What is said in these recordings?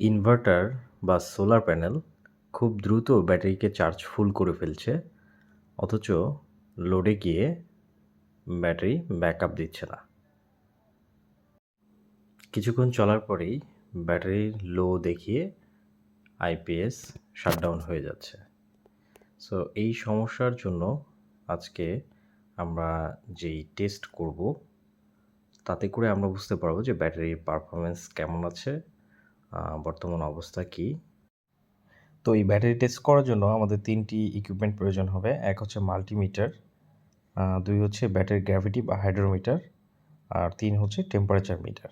Inverter বা solar panel খুব দ্রুত ব্যাটারিকে চার্জ ফুল করে ফেলছে, অথচ লোডে গিয়ে ব্যাটারি ব্যাকআপ দিচ্ছে না। কিছুক্ষণ চলার পরেই ব্যাটারি লো দেখিয়ে আইপিএস শাটডাউন হয়ে যাচ্ছে। সো, এই সমস্যার জন্য আজকে আমরা যেই টেস্ট করব, তাতে করে আমরা বুঝতে পারব যে ব্যাটারির পারফরমেন্স কেমন আছে বর্তমান অবস্থা কি? তো এই ব্যাটারি টেস্ট করার জন্য আমাদের তিনটি ইকুইপমেন্ট প্রয়োজন হবে। এক হচ্ছে মাল্টিমিটার দুই হচ্ছে ব্যাটারি গ্র্যাভিটি বা হাইড্রোমিটার আর তিন হচ্ছে টেম্পারেচার মিটার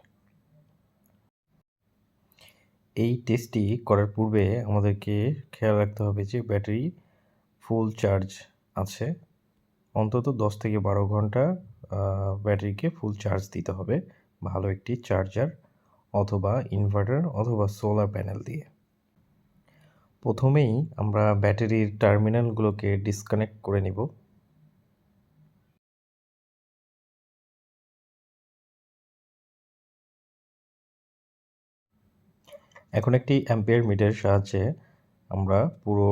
এই টেস্টটি করার পূর্বে আমাদেরকে খেয়াল রাখতে হবে যে ব্যাটারি ফুল চার্জ আছে। অন্তত দশ থেকে বারো ঘণ্টা ব্যাটারিকে ফুল চার্জ দিতে হবে। ভালো একটি চার্জার অথবা ইনভার্টার অথবা সোলার প্যানেল দিয়ে। প্রথমেই আমরা ব্যাটারির টার্মিনালগুলোকে ডিসকানেক্ট করে নিব। এখন একটি অ্যাম্পিয়ার মিটারের সাহায্যে আমরা পুরো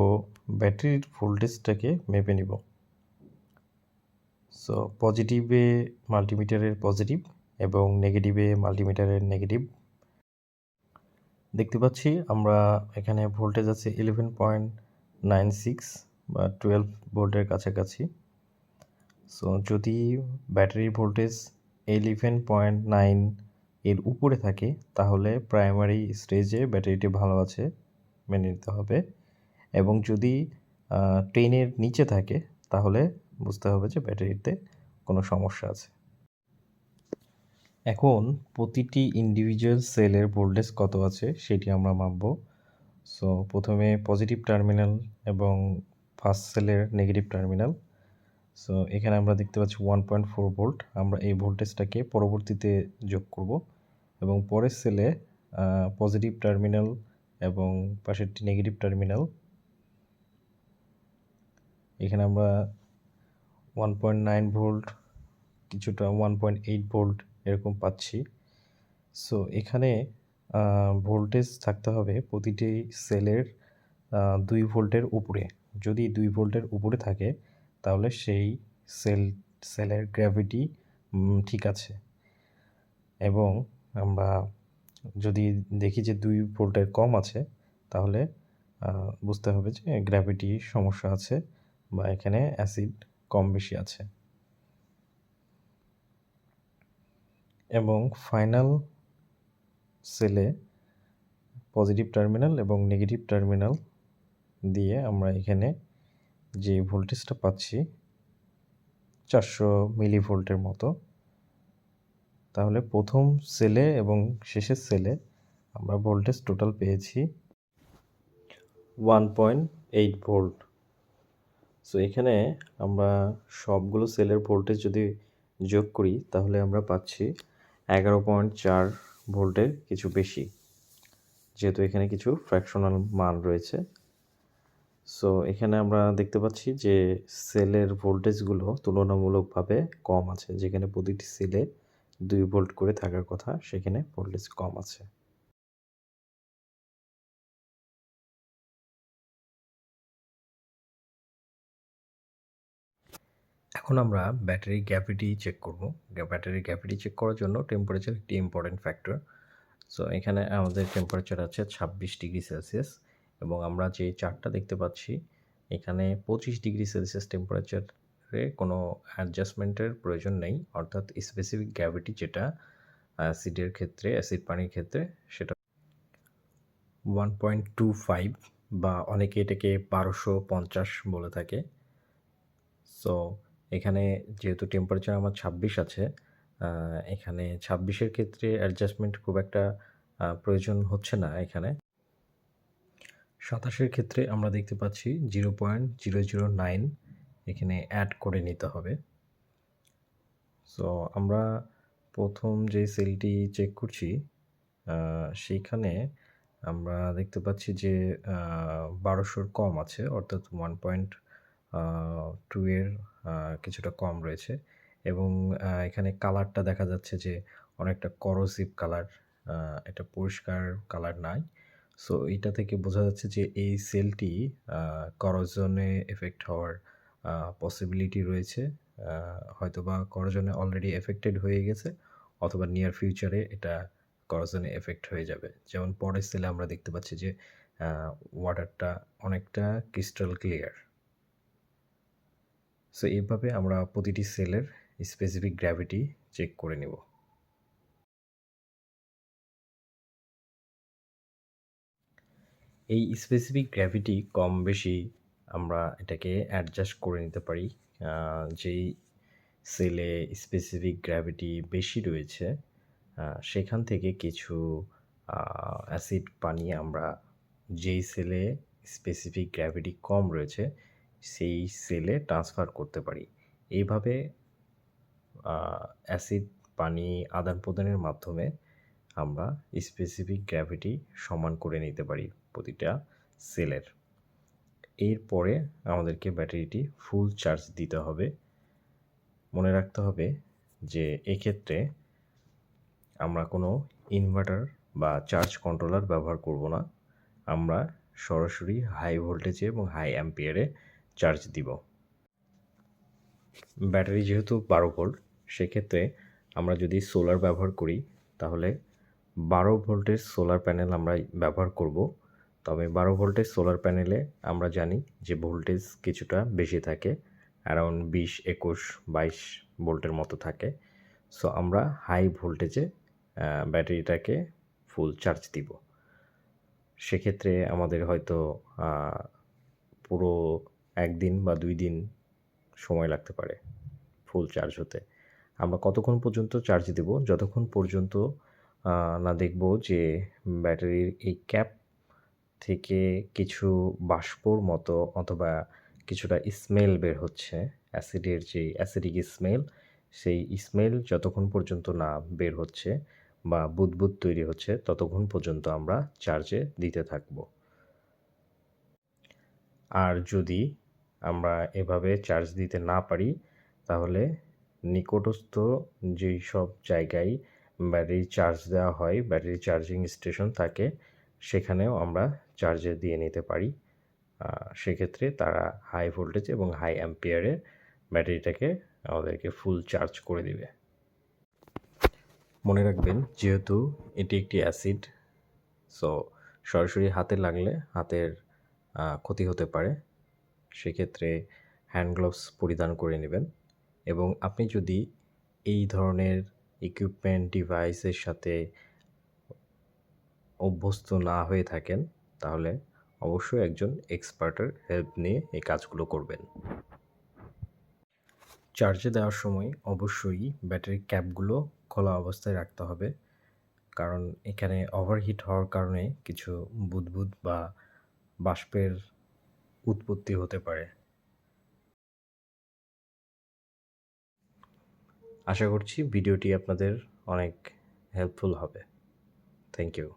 ব্যাটারির ভোল্টেজটাকে মেপে নিব। সো পজিটিভে মাল্টিমিটারের পজিটিভ এবং নেগেটিভে মাল্টিমিটারের নেগেটিভ দেখতে পাচ্ছি আমরা এখানে ভোল্টেজ আছে ইলেভেন পয়েন্ট নাইন সিক্স বা টুয়েলভ ভোল্টের কাছাকাছি। সো যদি ব্যাটারির ভোল্টেজ ইলেভেন পয়েন্ট নাইন এর উপরে থাকে, তাহলে প্রাইমারি স্টেজে ব্যাটারিটি ভালো আছে, মেনে নিতে হবে। এবং যদি টেনের নিচে থাকে, তাহলে বুঝতে হবে যে ব্যাটারিতে কোনো সমস্যা আছে। এখন প্রতিটি ইন্ডিভিজুয়াল সেলের ভোল্টেজ কত আছে সেটি আমরা মাপব। সো প্রথমে পজিটিভ টার্মিনাল এবং ফার্স্ট সেলের নেগেটিভ টার্মিনাল সো এখানে আমরা দেখতে পাচ্ছি ওয়ান পয়েন্ট ফোর ভোল্ট আমরা এই ভোল্টেজটাকে পরবর্তীতে যোগ করব এবং পরের সেলে পজিটিভ টার্মিনাল এবং পাশেরটি নেগেটিভ টার্মিনাল এখানে আমরা ওয়ান পয়েন্ট নাইন ভোল্ট কিছুটা ওয়ান পয়েন্ট এইট ভোল্ট এরকম পাচ্ছি। সো এখানে ভোল্টেজ থাকতে হবে প্রতিটি সেলের দুই ভোল্টের উপরে। যদি দুই ভোল্টের উপরে থাকে, তাহলে সেই সেল, সেলের গ্র্যাভিটি ঠিক আছে। এবং আমরা যদি দেখি যে দুই ভোল্টের কম আছে, তাহলে বুঝতে হবে যে গ্র্যাভিটির সমস্যা আছে বা এখানে অ্যাসিড কম বেশি আছে। এবং ফাইনাল সেলে পজিটিভ টার্মিনাল এবং নেগেটিভ টার্মিনাল দিয়ে আমরা এখানে যে ভোল্টেজটা পাচ্ছি চারশো মিলি ভোল্টের মতো, তাহলে প্রথম সেলে এবং শেষের সেলে আমরা ভোল্টেজ টোটাল পেয়েছি one point eight volt so এখানে আমরা সবগুলো সেলের ভোল্টেজ যদি যোগ করি, তাহলে আমরা পাচ্ছি এগারো পয়েন্ট চার ভোল্টের কিছু বেশি, যেহেতু এখানে কিছু ফ্র্যাকশনাল মান রয়েছে। সো এখানে আমরা দেখতে পাচ্ছি যে সেলের ভোল্টেজগুলো তুলনামূলকভাবে কম আছে, যেখানে প্রতিটি সেলে দুই ভোল্ট করে থাকার কথা সেখানে ভোল্টেজ কম আছে। এখন আমরা ব্যাটারি গ্যাভিটি চেক করব। ব্যাটারি গ্যাভিটি চেক করার জন্য টেম্পারেচার একটি ইম্পর্টেন্ট ফ্যাক্টর সো এখানে আমাদের টেম্পারেচার আছে ছাব্বিশ ডিগ্রি সেলসিয়াস এবং আমরা যে চার্টটা দেখতে পাচ্ছি, এখানে পঁচিশ ডিগ্রি সেলসিয়াস টেম্পারেচারে কোনো অ্যাডজাস্টমেন্টের প্রয়োজন নেই। অর্থাৎ স্পেসিফিক গ্র্যাভিটি যেটা অ্যাসিডের ক্ষেত্রে অ্যাসিড পানির ক্ষেত্রে, সেটা ওয়ান পয়েন্ট টু ফাইভ বা অনেকে এটাকে বারোশো পঞ্চাশ বলে থাকে। সো এখানে যেহেতু টেম্পারেচার আমার ছাব্বিশ আছে এখানে ছাব্বিশের ক্ষেত্রে অ্যাডজাস্টমেন্ট খুব একটা প্রয়োজন হচ্ছে না এখানে। সাতাশের ক্ষেত্রে আমরা দেখতে পাচ্ছি zero point zero zero nine এখানে অ্যাড করে নিতে হবে। সো আমরা প্রথম যে সেলটি চেক করছি সেইখানে আমরা দেখতে পাচ্ছি যে বারোশোর কম আছে, অর্থাৎ ওয়ান পয়েন্ট টু এর কিছুটা কম রয়েছে এবং এখানে কালারটা দেখা যাচ্ছে যে অনেকটা করসিভ কালার এটা পরিষ্কার কালার নাই। সো এটা থেকে বোঝা যাচ্ছে যে এই সেলটি করজনে এফেক্ট হওয়ার পসিবিলিটি রয়েছে। হয়তোবা করজনে অলরেডি এফেক্টেড হয়ে গেছে অথবা নিয়ার ফিউচারে এটা করজনে এফেক্ট হয়ে যাবে। যেমন পরের সেলে আমরা দেখতে পাচ্ছি যে ওয়াটারটা অনেকটা ক্রিস্টাল ক্লিয়ার সো এইভাবে আমরা প্রতিটি সেলের স্পেসিফিক গ্র্যাভিটি চেক করে নেব। এই স্পেসিফিক গ্র্যাভিটি কম বেশি আমরা এটাকে অ্যাডজাস্ট করে নিতে পারি যেই সেলে স্পেসিফিক গ্র্যাভিটি বেশি রয়েছে সেখান থেকে কিছু অ্যাসিড পানি আমরা যেই সেলে স্পেসিফিক গ্র্যাভিটি কম রয়েছে সেই সেলে ট্রান্সফার করতে পারি। এইভাবে অ্যাসিড পানি, আদান প্রদানের মাধ্যমে আমরা স্পেসিফিক গ্র্যাভিটি সমান করে নিতে পারি প্রতিটা সেলের এরপরে আমাদেরকে ব্যাটারিটি ফুল চার্জ দিতে হবে। মনে রাখতে হবে যে এক্ষেত্রে আমরা কোনো ইনভার্টার বা চার্জ কন্ট্রোলার ব্যবহার করব না। আমরা সরাসরি হাই ভোল্টেজে এবং হাই অ্যাম্পিয়ারে চার্জ দিব। ব্যাটারি যেহেতু বারো ভোল্ট, সেক্ষেত্রে আমরা যদি সোলার ব্যবহার করি, তাহলে বারো ভোল্টের সোলার প্যানেল আমরা ব্যবহার করব। তবে বারো ভোল্টের সোলার প্যানেলে আমরা জানি যে ভোল্টেজ কিছুটা বেশি থাকে, অ্যারাউন্ড বিশ, একুশ, বাইশ ভোল্টের মতো থাকে। সো আমরা হাই ভোল্টেজে ব্যাটারিটাকে ফুল চার্জ দিব। সেক্ষেত্রে আমাদের হয়তো পুরো একদিন বা দুই দিন সময় লাগতে পারে ফুল চার্জ হতে। আমরা কতক্ষণ পর্যন্ত চার্জ দেব? যতক্ষণ পর্যন্ত না দেখব যে ব্যাটারির এই ক্যাপ থেকে কিছু বাষ্পর মতো অথবা কিছুটা স্মেল বের হচ্ছে অ্যাসিডের যে অ্যাসিডিক স্মেল সেই স্মেল যতক্ষণ পর্যন্ত না বের হচ্ছে বা বুদবুদ তৈরি হচ্ছে, ততক্ষণ পর্যন্ত আমরা চার্জে দিতে থাকব। আর যদি আমরা এভাবে চার্জ দিতে না পারি, তাহলে নিকটস্থ যেই সব জায়গায় ব্যাটারি চার্জ দেওয়া হয় ব্যাটারি চার্জিং স্টেশন থাকে, সেখানেও আমরা চার্জে দিয়ে নিতে পারি। সেক্ষেত্রে তারা হাই ভোল্টেজ এবং হাই অ্যাম্পিয়ারে ব্যাটারিটাকে আমাদেরকে ফুল চার্জ করে দিবে। মনে রাখবেন, যেহেতু এটি একটি অ্যাসিড সো সরাসরি হাতে লাগলে হাতের ক্ষতি হতে পারে। সেক্ষেত্রে হ্যান্ড গ্লোভস পরিধান করে নেবেন এবং আপনি যদি এই ধরনের ইকুইপমেন্ট ডিভাইসের সাথে অভ্যস্ত না হয়ে থাকেন, তাহলে অবশ্যই একজন এক্সপার্টের হেল্প নিয়ে এই কাজগুলো করবেন। চার্জে দেওয়ার সময় অবশ্যই ব্যাটারি ক্যাপগুলো খোলা অবস্থায় রাখতে হবে, কারণ এখানে ওভারহিট হওয়ার কারণে কিছু বুদবুদ বা বাষ্পের উৎপত্তি হতে পারে। আশা করছি ভিডিওটি আপনাদের অনেক হেল্পফুল হবে। Thank you